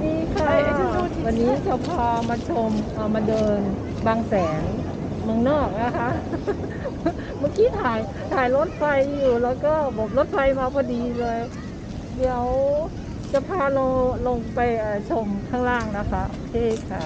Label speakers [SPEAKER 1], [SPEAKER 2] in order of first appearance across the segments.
[SPEAKER 1] วัสดีค่ะ วันนี้จะพามาชมเอามาเดินบางแสนเมืองนอกนะคะ เมื่อกี้ถ่ายถ่ายรถไฟอยู่แล้วก็บอกรถไฟมาพอดีเลย เดี๋ยวจะพาลงลงไปเอ่อชมข้างล่างนะคะโอเคค่ะ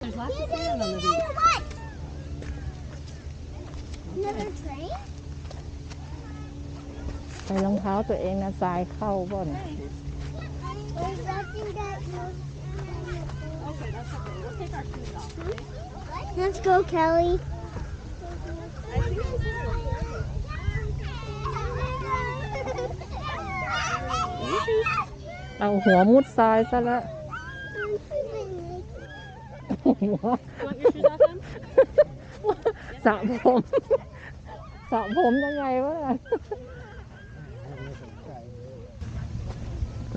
[SPEAKER 2] There's lots of sand on the beach.
[SPEAKER 3] Another train?
[SPEAKER 1] ใส่รองเท้าตัวเองนะทรายเข้าบ่อน
[SPEAKER 3] There's nothing that goes.
[SPEAKER 2] Okay, that's okay. We'll take our shoes off.
[SPEAKER 3] Let's go, Kelly.
[SPEAKER 2] I think it's
[SPEAKER 1] เอาหัวมุดทรายซะแล้วหัว
[SPEAKER 2] You want your shoes off then?
[SPEAKER 1] สระผมสระผมยังไงวะ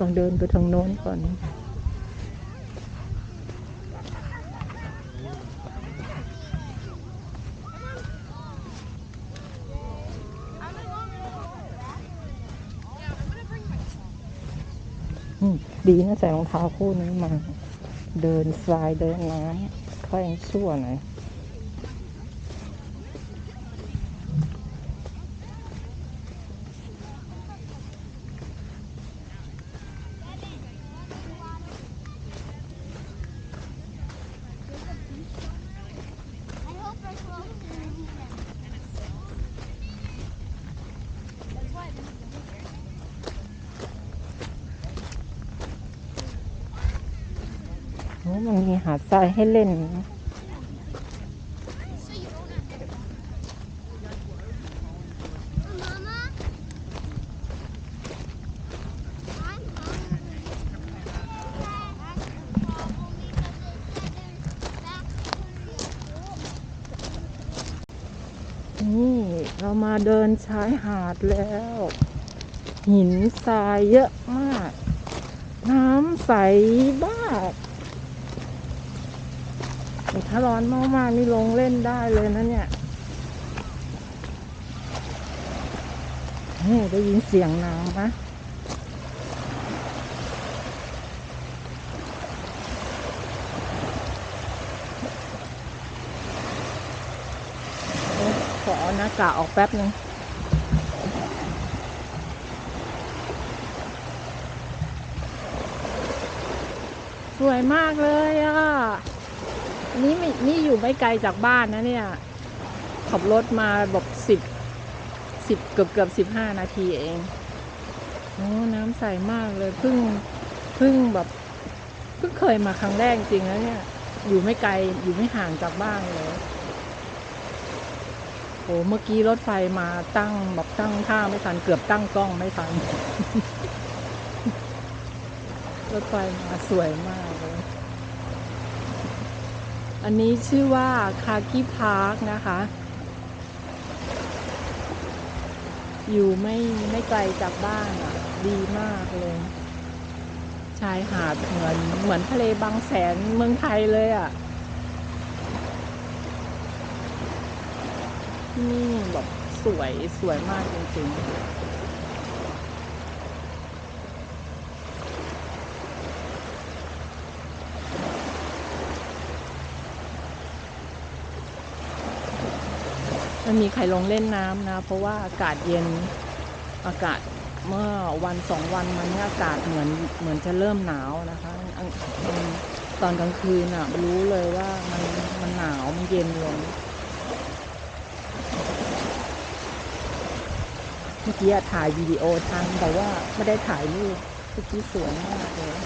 [SPEAKER 1] ลองเดินไปทางโน้นก่อนดีนะใส่รองเท้าคู่นี้มา เดินทรายเดินน้ำค่อยยังชั่วหน่อย มันมีหาดทรายให้เล่นนะนี่เรามาเดินชายหาดแล้ว หินทรายเยอะมาก น้ำใสบ้าก ถ้าร้อนมากๆนี่ลงเล่นได้เลยนะเนี่ยนี่ได้ยินเสียงน้ำไหมเอ๊ะขอหน้ากากออกแป๊บนึงสวยมากเลยอะ นนี้ไม่นี่อยู่ไม่ไกลจากบ้านนะเนี่ย ขับรถมาแบบสิบสิบเกือบเกือบสิบห้านาทีเองโอ้น้ำใสมากเลยเพิ่งเพิ่งแบบเพิ่งเคยมาครั้งแรกจริงแล้วเนี่ย อยู่ไม่ไกลอยู่ไม่ห่างจากบ้านเลยโอ้เมื่อกี้รถไฟมาตั้งแบบตั้งท่าไม่ทันเกือบตั้งกล้องไม่ทัน รถไฟมาสวยมากเลย อันนี้ชื่อว่าคากิพาร์คนะคะ อยู่ไม่ไม่ไกลจากบ้านอะ ดีมากเลย ชายหาดเหมือนเหมือนทะเลบางแสนเมืองไทยเลยอะ นี่แบบสวยสวยมากจริงๆ ไม่มีใครลงเล่นน้ำนะ เพราะว่าอากาศเย็นอากาศเมื่อวันสองวันมานี้อากาศเหมือนเหมือนจะเริ่มหนาวนะคะตอนกลางคืนอะรู้เลยว่ามันมันหนาวมันเย็นลงเมื่อกี้อะถ่ายวิดีโอทันแต่ว่าไม่ได้ถ่ายรูปเมื่อกี้สวยมากเลย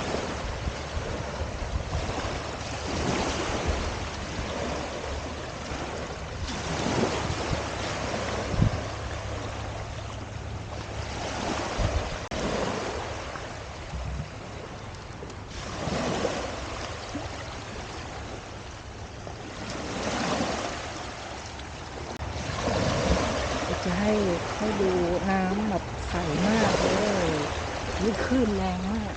[SPEAKER 1] ให้ให้ดูน้ำแบบใสมากเลยนี่คลื่นแรงมาก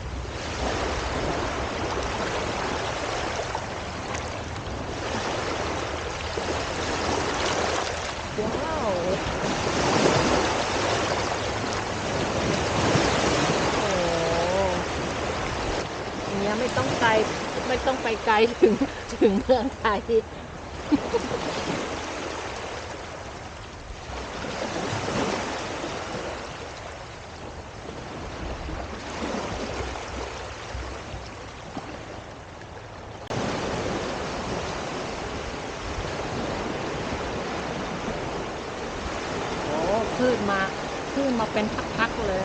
[SPEAKER 1] ว้าวโอ้ยไม่ต้องไกล ไม่ต้องไปไกลถึงถึงเมืองไทย อ้นมาคลื่นมาเป็นพักๆเลย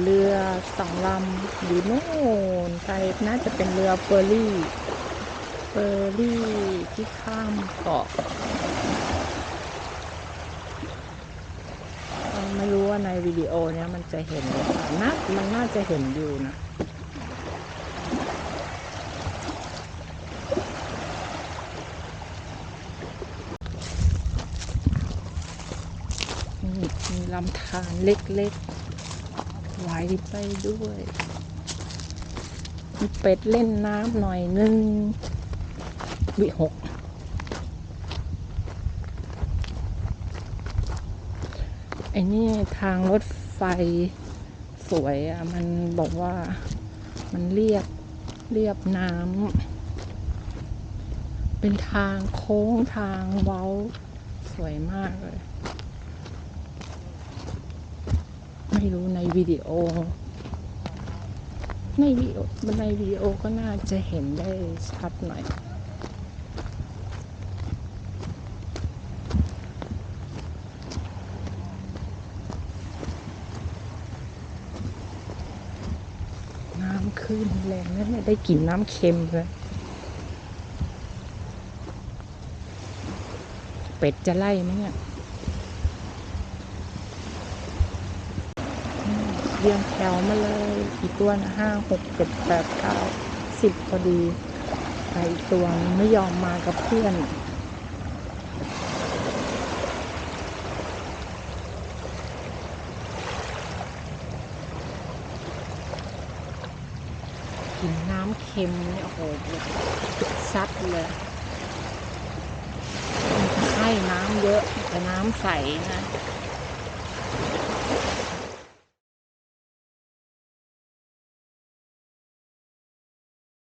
[SPEAKER 1] เรือสองลำอยู่โน่นไกลน่าจะเป็นเรือเฟอร์รี่ อร์รี่ที่ข้ามเกาะไม่รู้ว่าในวิดีโอเนี้ยมันจะเห็นหรือเปล่าน่ามันน่าจะเห็นอยู่นะนี่มีลำธารเล็กๆไหลไปด้วยมีเป็ดเล่นน้ำหน่อยนึง วิหกไอ้นี่ทางรถไฟสวยอะ มันบอกว่ามันเรียบเรียบน้ำเป็นทางโค้งทางเว้า สวยมากเลย ไม่รู้ในวิดีโอ ในวิดีโอในวิดีโอก็น่าจะเห็นได้ชัดหน่อย น้ำขึ้นแรงนั่นเนี่ยได้กลิ่นน้ำเค็มเลยเป็ดจะไล่ไหมเนี่ยเรียงแถวมาเลยกี่ตัวนะห้าหกเจ็ดแปดเก้าสิบพอดีใครอีกตัวไม่ยอมมากับเพื่อน กินน้ำเค็มเนี่ยโอ้โหซัดเลยให้น้ำเยอะแต่น้ำใสนะ